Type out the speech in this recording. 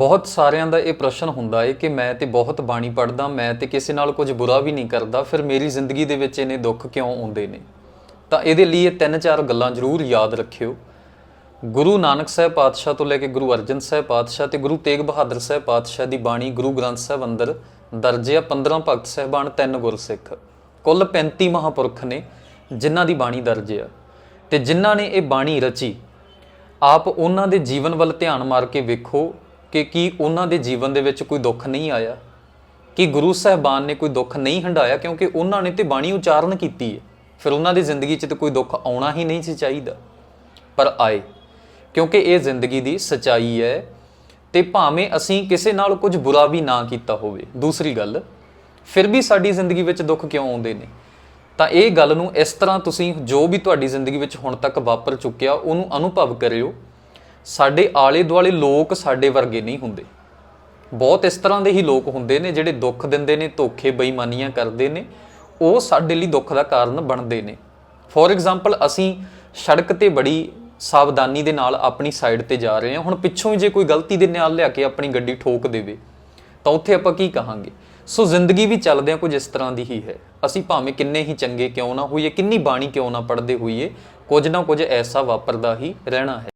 ਬਹੁਤ ਸਾਰਿਆਂ ਦਾ ਇਹ ਪ੍ਰਸ਼ਨ ਹੁੰਦਾ ਏ ਕਿ ਮੈਂ ਤੇ ਬਹੁਤ ਬਾਣੀ ਪੜਦਾ ਮੈਂ ਤੇ ਕਿਸੇ ਨਾਲ ਕੁਝ ਬੁਰਾ ਵੀ ਨਹੀਂ ਕਰਦਾ, ਫਿਰ ਮੇਰੀ ਜ਼ਿੰਦਗੀ ਦੇ ਵਿੱਚ ਇਹਨੇ ਦੁੱਖ ਕਿਉਂ ਆਉਂਦੇ ਨੇ? ਤਾਂ ਇਹਦੇ ਲਈ ਇਹ ਤਿੰਨ ਚਾਰ ਗੱਲਾਂ ਜ਼ਰੂਰ ਯਾਦ ਰੱਖਿਓ। ਗੁਰੂ ਨਾਨਕ ਸਾਹਿਬ ਪਾਤਸ਼ਾਹ ਤੋਂ ਲੈ ਕੇ ਗੁਰੂ ਅਰਜਨ ਸਾਹਿਬ ਪਾਤਸ਼ਾਹ ਤੇ ਗੁਰੂ ਤੇਗ ਬਹਾਦਰ ਸਾਹਿਬ ਪਾਤਸ਼ਾਹ ਦੀ ਬਾਣੀ ਗੁਰੂ ਗ੍ਰੰਥ ਸਾਹਿਬ ਅੰਦਰ ਦਰਜ ਆ 15 ਭਗਤ ਸਾਹਿਬਾਨ, ਤਿੰਨ ਗੁਰਸਿੱਖ। ਕੁੱਲ 35 ਮਹਾਪੁਰਖ ਨੇ ਜਿਨ੍ਹਾਂ ਦੀ ਬਾਣੀ ਦਰਜ ਆ। ਤੇ ਜਿਨ੍ਹਾਂ ਨੇ ਇਹ ਬਾਣੀ ਰਚੀ, ਆਪ ਉਹਨਾਂ ਦੇ ਜੀਵਨ ਵੱਲ ਧਿਆਨ ਮਾਰ ਕੇ ਵੇਖੋ ਕਿ ਕੀ ਉਹਨਾਂ ਦੇ ਜੀਵਨ ਦੇ ਵਿੱਚ ਕੋਈ ਦੁੱਖ ਨਹੀਂ ਆਇਆ? ਕਿ ਗੁਰੂ ਸਾਹਿਬਾਨ ਨੇ ਕੋਈ ਦੁੱਖ ਨਹੀਂ ਹੰਡਾਇਆ ਕਿਉਂਕਿ ਉਹਨਾਂ ਨੇ ਤੇ ਬਾਣੀ ਉਚਾਰਨ ਕੀਤੀ ਹੈ ਫਿਰ ਉਹਨਾਂ ਦੀ ਜ਼ਿੰਦਗੀ 'ਚ ਤੇ ਕੋਈ ਦੁੱਖ ਆਉਣਾ ਹੀ ਨਹੀਂ ਸੀ ਚਾਹੀਦਾ। ਪਰ ਆਏ, ਕਿਉਂਕਿ ਇਹ ਜ਼ਿੰਦਗੀ ਦੀ ਸਚਾਈ ਹੈ ਤੇ ਭਾਵੇਂ ਅਸੀਂ ਕਿਸੇ ਨਾਲ ਕੁਝ ਬੁਰਾ ਵੀ ਨਾ ਕੀਤਾ ਹੋਵੇ। ਦੂਸਰੀ ਗੱਲ, ਫਿਰ ਵੀ ਸਾਡੀ ਜ਼ਿੰਦਗੀ ਵਿੱਚ ਦੁੱਖ ਕਿਉਂ ਆਉਂਦੇ ਨੇ? ਤਾਂ ਇਹ ਗੱਲ ਨੂੰ ਇਸ ਤਰ੍ਹਾਂ ਤੁਸੀਂ ਜੋ ਵੀ ਤੁਹਾਡੀ ਜ਼ਿੰਦਗੀ ਵਿੱਚ ਹੁਣ ਤੱਕ ਵਾਪਰ ਚੁੱਕਿਆ, ਉਹਨੂੰ ਅਨੁਭਵ ਕਰਿਓ। ਸਾਡੇ ਆਲੇ ਦੁਆਲੇ ਲੋਕ ਸਾਡੇ ਵਰਗੇ ਨਹੀਂ ਹੁੰਦੇ। ਬਹੁਤ ਇਸ ਤਰ੍ਹਾਂ ਦੇ ਹੀ ਲੋਕ ਹੁੰਦੇ ਨੇ ਜਿਹੜੇ ਦੁੱਖ ਦਿੰਦੇ ਨੇ, ਧੋਖੇ, ਬੇਈਮਾਨੀਆਂ ਕਰਦੇ ਨੇ। ਉਹ ਸਾਡੇ ਲਈ ਦੁੱਖ ਦਾ ਕਾਰਨ ਬਣਦੇ ਨੇ। ਫੋਰ ਐਗਜ਼ਾਮਪਲ ਅਸੀਂ ਸੜਕ ਤੇ ਬੜੀ ਸਾਵਧਾਨੀ ਦੇ ਨਾਲ ਆਪਣੀ ਸਾਈਡ ਤੇ ਜਾ ਰਹੇ ਹਾਂ। ਹੁਣ ਪਿੱਛੋਂ ਹੀ ਜੇ ਕੋਈ ਗਲਤੀ ਦੇ ਨਾਲ ਲਿਆ ਕੇ ਆਪਣੀ ਗੱਡੀ ਠੋਕ ਦੇਵੇ, ਤਾਂ ਉੱਥੇ ਆਪਾਂ ਕੀ ਕਹਾਂਗੇ? ਸੋ ਜ਼ਿੰਦਗੀ ਵੀ ਚੱਲਦਿਆਂ ਕੁਝ ਇਸ ਤਰ੍ਹਾਂ ਦੀ ਹੀ ਹੈ। ਅਸੀਂ ਭਾਵੇਂ ਕਿੰਨੇ ਹੀ ਚੰਗੇ ਕਿਉਂ ਨਾ ਹੋਈਏ, ਕਿੰਨੀ ਬਾਣੀ ਕਿਉਂ ਨਾ ਪੜ੍ਹਦੇ ਹੋਈਏ, ਕੁਝ ਨਾ ਕੁਝ ਐਸਾ ਵਾਪਰਦਾ ਹੀ ਰਹਿਣਾ ਹੈ।